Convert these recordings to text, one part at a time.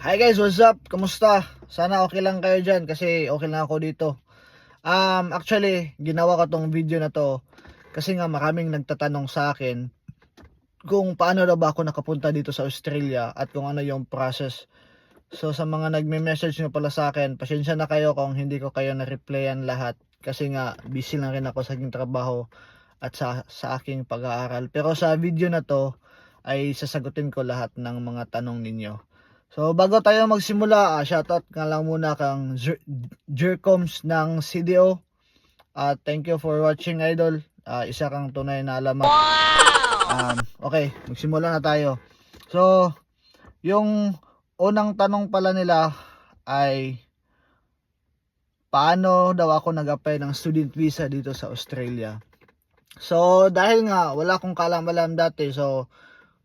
Hi guys, what's up? Kamusta? Sana okay lang kayo dyan kasi okay lang ako dito. Um, actually, ginawa ko tong video na to kasi nga maraming nagtatanong sa akin kung paano daw ba ako nakapunta dito sa Australia at kung ano yung process. So sa mga nagme-message nyo pala sa akin, pasensya na kayo kung hindi ko kayo na-replyan lahat kasi nga busy lang rin ako sa aking trabaho at sa, sa aking pag-aaral. Pero sa video na to ay sasagutin ko lahat ng mga tanong ninyo. So bago tayo magsimula, uh, shoutout nga lang muna kang Jer- Jercoms ng CDO. At thank you for watching idol. Ah, isa kang tunay na alamat. Um, okay, magsimula na tayo. So, yung unang tanong pala nila ay paano daw ako nag-apply ng student visa dito sa Australia. So, dahil nga wala akong kalam-alam dati, so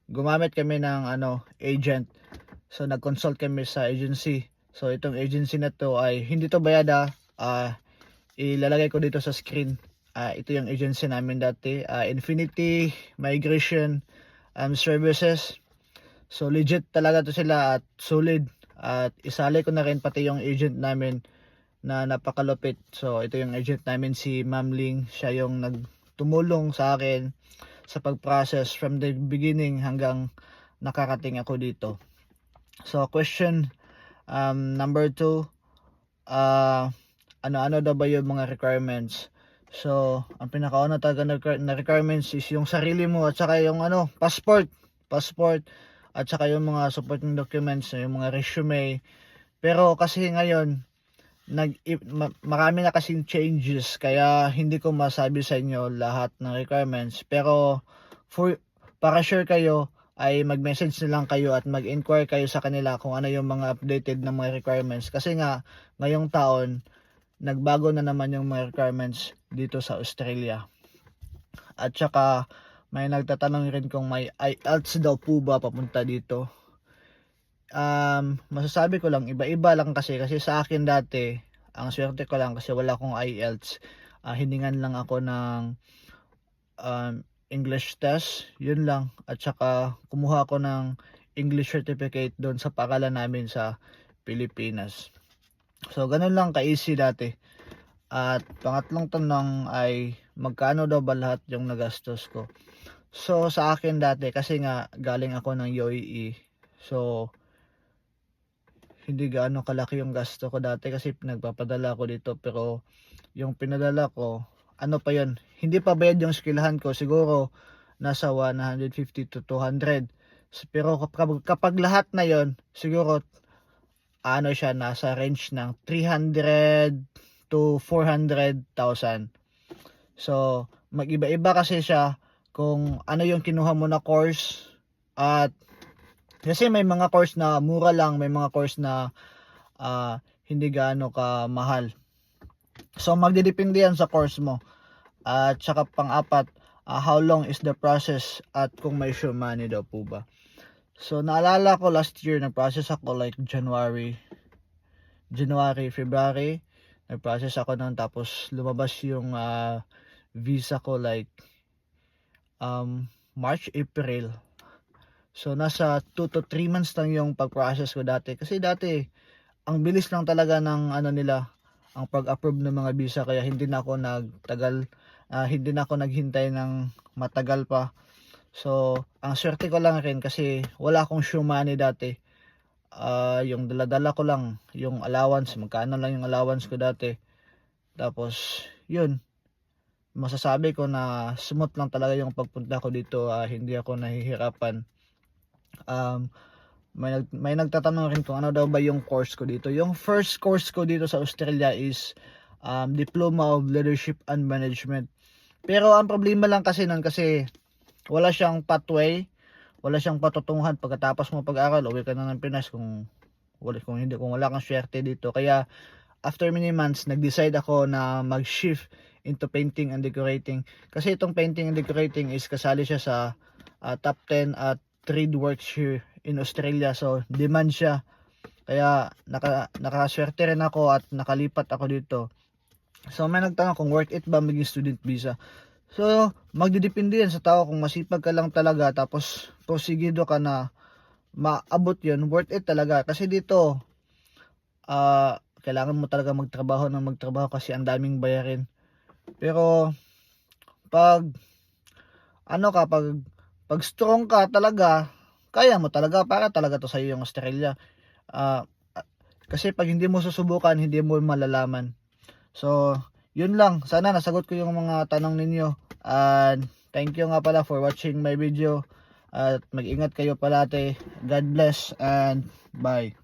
gumamit kami ng ano, agent. So nag-consult kami sa agency. So itong agency na to ay hindi to bayada. Ah ilalagay ko dito sa screen. Ah ito yung agency namin dati, Ah, Infinity Migration um, Services. So legit talaga to sila at solid. At isali ko na rin pati yung agent namin na napakalupit. So ito yung agent namin si Ma'am Ling. Siya yung nagtumulong sa akin sa pag-process from the beginning hanggang nakarating ako dito. So question um, number two, uh, ano-ano daw ba yung mga requirements? So, ang pinakauna talaga na, requir- na requirements is yung sarili mo at saka yung ano, passport, passport at saka yung mga supporting documents, yung mga resume. Pero kasi ngayon, nag marami na kasing changes kaya hindi ko masabi sa inyo lahat ng requirements. Pero for para sure kayo, ay mag-message na lang kayo at mag-inquire kayo sa kanila kung ano yung mga updated na mga requirements. Kasi nga, ngayong taon, nagbago na naman yung mga requirements dito sa Australia. At saka, may nagtatanong rin kung may IELTS daw po ba papunta dito. Um, masasabi ko lang, iba-iba lang kasi. Kasi sa akin dati, ang swerte ko lang kasi wala akong IELTS. Ah, hiningan lang ako ng um, English test, yun lang. At saka kumuha ako ng English certificate doon sa pakalan namin sa Pilipinas. So, ganun lang ka-easy dati. At pangatlong tanong ay magkano daw ba lahat yung nagastos ko? So, sa akin dati, kasi nga galing ako ng UAE. So, hindi gaano kalaki yung gasto ko dati kasi nagpapadala ako dito. Pero, yung pinadala ko, ano pa yon hindi pa bayad yung skillhan ko. Siguro nasa 150 to 200 pero kapag, kapag lahat na yon siguro ano siya nasa range ng 300 to 400,000 so mag-iba-iba kasi siya kung ano yung kinuha mo na course at kasi may mga course na mura lang may mga course na ah, hindi gaano ka mahal So magdidepende yan sa course mo. At saka pang-apat, ah, how long is the process at kung may show money daw po ba. So naalala ko last year nag-process ako like January, January, February. Nag-process ako nun tapos lumabas yung ah, visa ko like um, March, April. So nasa 2 to 3 months lang yung pag-process ko dati. Kasi dati, ang bilis lang talaga ng ano nila, ang pag-approve ng mga visa kaya hindi na ako nagtagal ah, hindi na ako naghintay ng matagal pa. So ang swerte ko lang rin kasi wala akong show money dati. Ah, yung dala-dala ko lang yung allowance magkano lang yung allowance ko dati. Tapos yun. Masasabi ko na smooth lang talaga yung pagpunta ko dito ah, hindi ako nahihirapan. Um, may, nag, may nagtatanong rin kung ano daw ba yung course ko dito. Yung first course ko dito sa Australia is um, Diploma of Leadership and Management. Pero ang problema lang kasi nun kasi wala siyang pathway, wala siyang patutunguhan pagkatapos mo pag-aral, uwi ka na ng Pinas kung wala kung hindi kung wala kang swerte dito. Kaya after many months nag-decide ako na mag-shift into painting and decorating. Kasi itong painting and decorating is kasali siya sa uh, top 10 at trade works here in Australia. So, demand siya. Kaya, naka, nakaswerte rin ako at nakalipat ako dito. So, may nagtanong kung worth it ba maging student visa. So, magdidepende yan sa tao kung masipag ka lang talaga tapos prosigido ka na maabot yun, worth it talaga. Kasi dito, ah kailangan mo talaga magtrabaho ng magtrabaho kasi ang daming bayarin. Pero, pag, ano ka, pag, pag strong ka talaga, kaya mo talaga, para talaga to sa'yo yung Australia. Ah, kasi pag hindi mo susubukan, hindi mo malalaman. So, yun lang. Sana nasagot ko yung mga tanong ninyo. And thank you nga pala for watching my video. At mag-ingat kayo palate. God bless and bye.